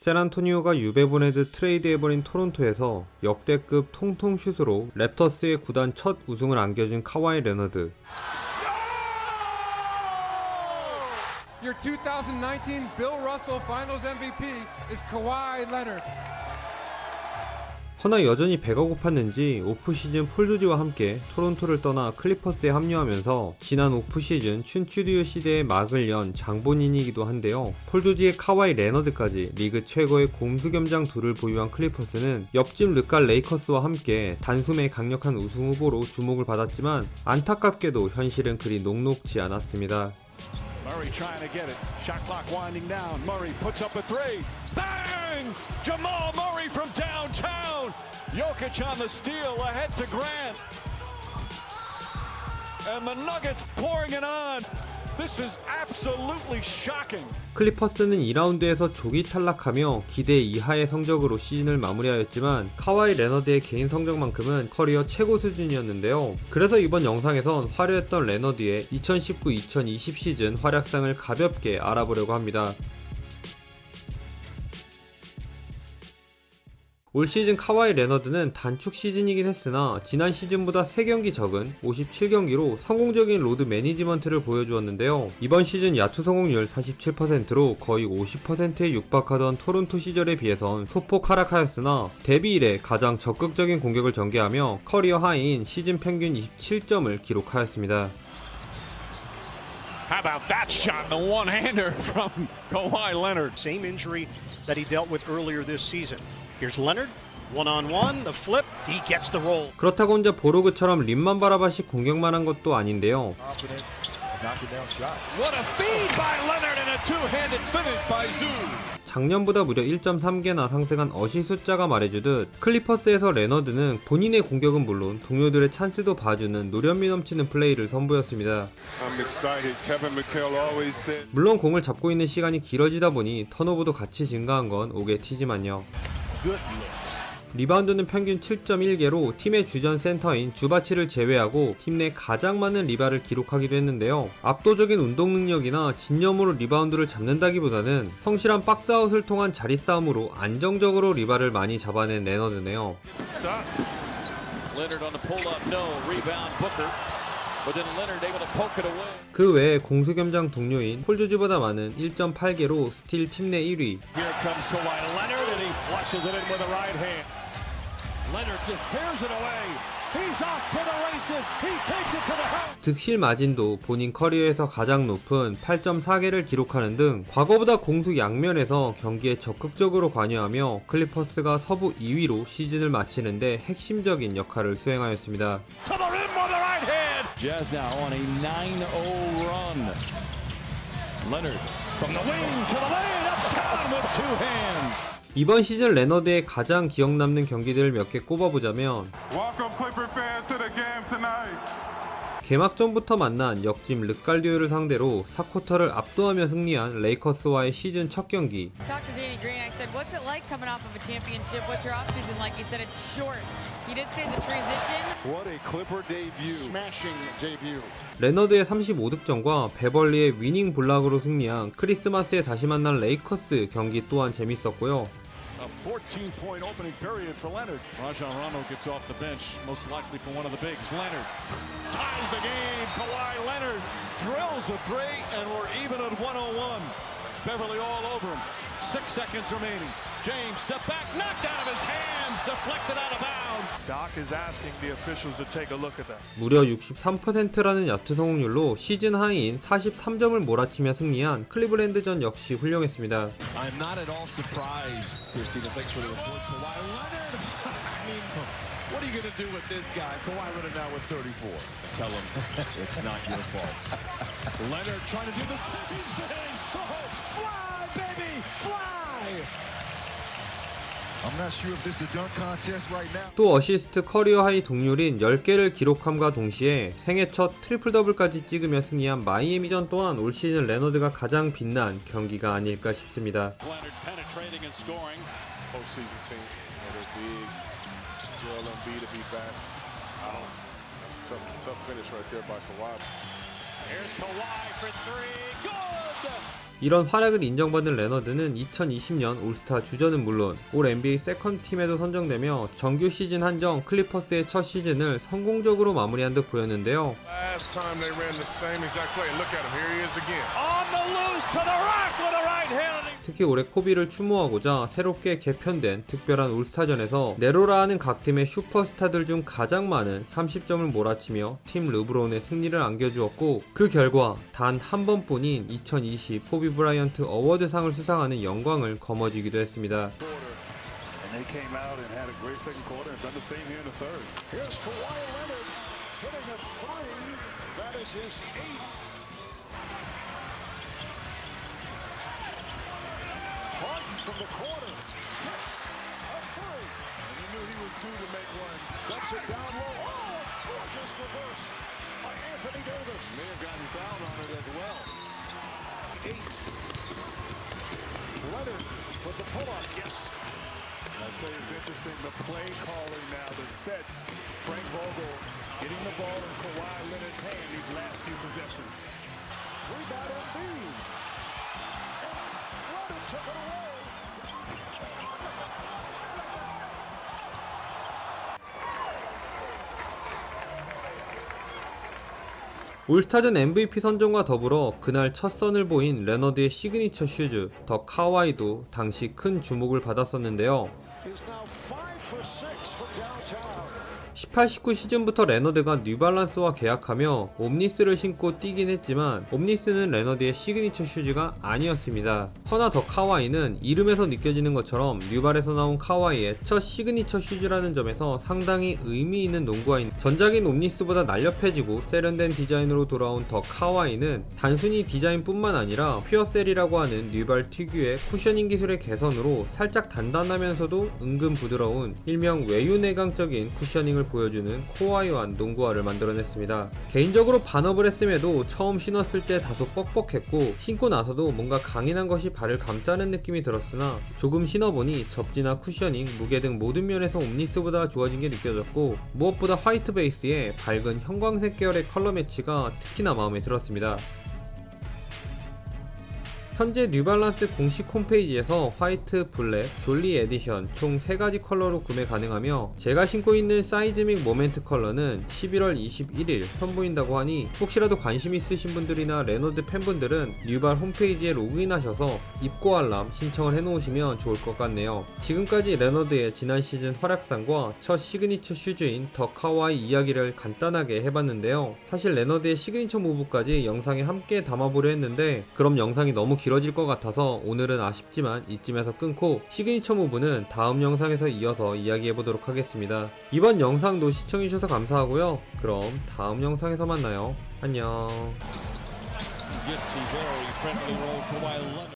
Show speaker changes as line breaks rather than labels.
샌안토니오가 유베보네드 트레이드해버린 토론토에서 역대급 통통 슛으로 랩터스의 구단 첫 우승을 안겨준 카와이 레너드
Your 2019 Bill Russell Finals MVP is Kawhi Leonard.
허나 여전히 배가 고팠는지 오프시즌 폴조지와 함께 토론토를 떠나 클리퍼스에 합류하면서 지난 오프시즌 춘추리오 시대의 막을 연 장본인이기도 한데요. 폴조지의 카와이 레너드까지 리그 최고의 공수겸장 둘을 보유한 클리퍼스는 옆집 르칼 레이커스와 함께 단숨에 강력한 우승 후보로 주목을 받았지만 안타깝게도 현실은 그리 녹록지 않았습니다.
Murray trying to get it. Shot clock winding down. Murray puts up a three. Bang! Jamal. Jokic on the steal ahead to Grant. And the Nuggets pouring it on. This is absolutely shocking.
클리퍼스는 2라운드에서 조기 탈락하며 기대 이하의 성적으로 시즌을 마무리하였지만 카와이 레너드의 개인 성적만큼은 커리어 최고 수준이었는데요. 그래서 이번 영상에선 화려했던 레너드의 2019-2020 시즌 활약상을 가볍게 알아보려고 합니다. 올 시즌 카와이 레너드는 단축 시즌이긴 했으나 지난 시즌보다 3경기 적은 57경기로 성공적인 로드 매니지먼트를 보여주었는데요. 이번 시즌 야투 성공률 47%로 거의 50%에 육박하던 토론토 시절에 비해선 소폭 하락하였으나 데뷔 이래 가장 적극적인 공격을 전개하며 커리어 하이인 시즌 평균 27점을 기록하였습니다.
How about that shot? The one-hander from Kawhi Leonard.
Same injury that he dealt with earlier this season. Here's Leonard, one on one, the flip, he gets the roll.
그렇다고 혼자 보로그처럼 림만 바라바식 공격만 한 것도 아닌데요.
What a feed by Leonard and a two-handed finish by Zoo.
작년보다 무려 1.3개나 상승한 어시 숫자가 말해주듯 클리퍼스에서 레너드는 본인의 공격은 물론 동료들의 찬스도 봐주는 노련미 넘치는 플레이를 선보였습니다.
I'm excited. Kevin McHale always said
물론 공을 잡고 있는 시간이 길어지다 보니 턴오버도 같이 증가한 건 오게 튀지만요. 리바운드는 평균 7.1개로 팀의 주전 센터인 주바치를 제외하고 팀 내 가장 많은 리바를 기록하기도 했는데요. 압도적인 운동 능력이나 진념으로 리바운드를 잡는다기보다는 성실한 박스아웃을 통한 자리 싸움으로 안정적으로 리바를 많이 잡아낸 레너드네요. 그 외에 공수겸장 동료인 폴 조지보다 많은 1.8개로 스틸 팀 내 1위,
Here comes Kawhi Leonard, and he flushes it in with a right hand. Leonard just tears it away. He's off to the races. He takes it to the house.
득실 마진도 본인 커리어에서 가장 높은 8.4개를 기록하는 등 과거보다 공수 양면에서 경기에 적극적으로 관여하며 클리퍼스가 서부 2위로 시즌을 마치는데 핵심적인 역할을 수행하였습니다.
Jazz now on a 9-0 run. Leonard from the wing to the lane, uptown with two hands.
이번 시즌 레너드의 가장 기억 남는 경기들을 몇 개 꼽아보자면
Welcome Clipper fans to the game tonight.
개막전부터 만난 역짐 르칼디오를 상대로 4쿼터를 압도하며 승리한 레이커스와의 시즌 첫 경기. 레너드의 35득점과 베벌리의 위닝 블락으로 승리한 크리스마스에 다시 만난 레이커스 경기 또한 재밌었고요.
A 14-point opening period for Leonard. Rajon Rondo gets off the bench, most likely for one of the bigs. Leonard ties the game. Kawhi Leonard drills a three, and we're even at 101. Beverly all over him. Six seconds remaining. James step back, knocked out of his hands, deflected out of bounds. Doc is asking the officials to take a look at that.
무려 63%라는 야투 성공률로 시즌 하이인 43점을 몰아치며 승리한 클리블랜드전 역시 훌륭했습니다.
I'm not at all surprised, Christina. Thanks for the report. Kawhi Leonard. I mean, what are you going to do with this guy? Kawhi Leonard now with 34. Tell him it's not your fault.
Leonard trying to do the same thing.
Oh, fly, baby, fly!
또 어시스트 커리어 하이 동률인 10개를 기록함과 동시에 생애 첫 트리플 더블까지 찍으며 승리한 마이애미전 또한 올 시즌 레너드가 가장 빛난 경기가 아닐까 싶습니다. 이런 활약을 인정받은 레너드는 2020년 올스타 주전은 물론 올 NBA 세컨 팀에도 선정되며 정규 시즌 한정 클리퍼스의 첫 시즌을 성공적으로 마무리한 듯 보였는데요.
Last time they ran the same exact play. Look at him. Here he is again.
On the loose to the rack with a right hand.
특히 올해 코비를 추모하고자 새롭게 개편된 특별한 올스타전에서 네로라 하는 각 팀의 슈퍼스타들 중 가장 많은 30점을 몰아치며 팀 르브론의 승리를 안겨주었고 그 결과 단 한 번뿐인 2020 코비 브라이언트 어워드상을 수상하는 영광을 거머쥐기도 했습니다.
Harden from the corner. A three. And he knew he was due to make one. Ducks it down low. Oh, gorgeous reverse by Anthony Davis. May have gotten fouled on it as well. Eight. Leonard with the pull-up. Yes.
I'll tell you, it's interesting. The play calling now, the sets. Frank Vogel getting the ball in Kawhi Leonard's hand these last few possessions.
Rebound on Embiid. Took it away.
올스타전 MVP 선정과 더불어 그날 첫 선을 보인 레너드의 시그니처 슈즈 더 카와이도 당시 큰 주목을 받았었는데요.
Is now five for six from downtown.
18-19 시즌부터 레너드가 뉴발란스와 계약하며 옴니스를 신고 뛰긴 했지만 옴니스는 레너드의 시그니처 슈즈가 아니었습니다. 허나 더 카와이는 이름에서 느껴지는 것처럼 뉴발에서 나온 카와이의 첫 시그니처 슈즈라는 점에서 상당히 의미 있는 농구화인 전작인 옴니스보다 날렵해지고 세련된 디자인으로 돌아온 더 카와이는 단순히 디자인뿐만 아니라 퓨어셀이라고 하는 뉴발 특유의 쿠셔닝 기술의 개선으로 살짝 단단하면서도 은근 부드러운 일명 외유내강적인 쿠셔닝을 보여주는 코어이한 농구화를 만들어냈습니다. 개인적으로 반업을 했음에도 처음 신었을 때 다소 뻑뻑했고 신고 나서도 뭔가 강인한 것이 발을 감싸는 느낌이 들었으나 조금 신어보니 접지나 쿠셔닝, 무게 등 모든 면에서 옴니스보다 좋아진 게 느껴졌고 무엇보다 화이트 베이스에 밝은 형광색 계열의 컬러 매치가 특히나 마음에 들었습니다. 현재 뉴발란스 공식 홈페이지에서 화이트, 블랙, 졸리 에디션 총 3가지 컬러로 구매 가능하며 제가 신고 있는 사이즈 및 모멘트 컬러는 11월 21일 선보인다고 하니 혹시라도 관심 있으신 분들이나 레너드 팬분들은 뉴발 홈페이지에 로그인하셔서 입고 알람 신청을 해놓으시면 좋을 것 같네요. 지금까지 레너드의 지난 시즌 활약상과 첫 시그니처 슈즈인 더 카와이 이야기를 간단하게 해봤는데요. 사실 레너드의 시그니처 무브까지 영상에 함께 담아보려 했는데 그럼 영상이 너무 길어 질 것 같아서 오늘은 아쉽지만 이쯤에서 끊고 시그니처 무브는 다음 영상에서 이어서 이야기해보도록 하겠습니다. 이번 영상도 시청해주셔서 감사하고요. 그럼 다음 영상에서 만나요. 안녕.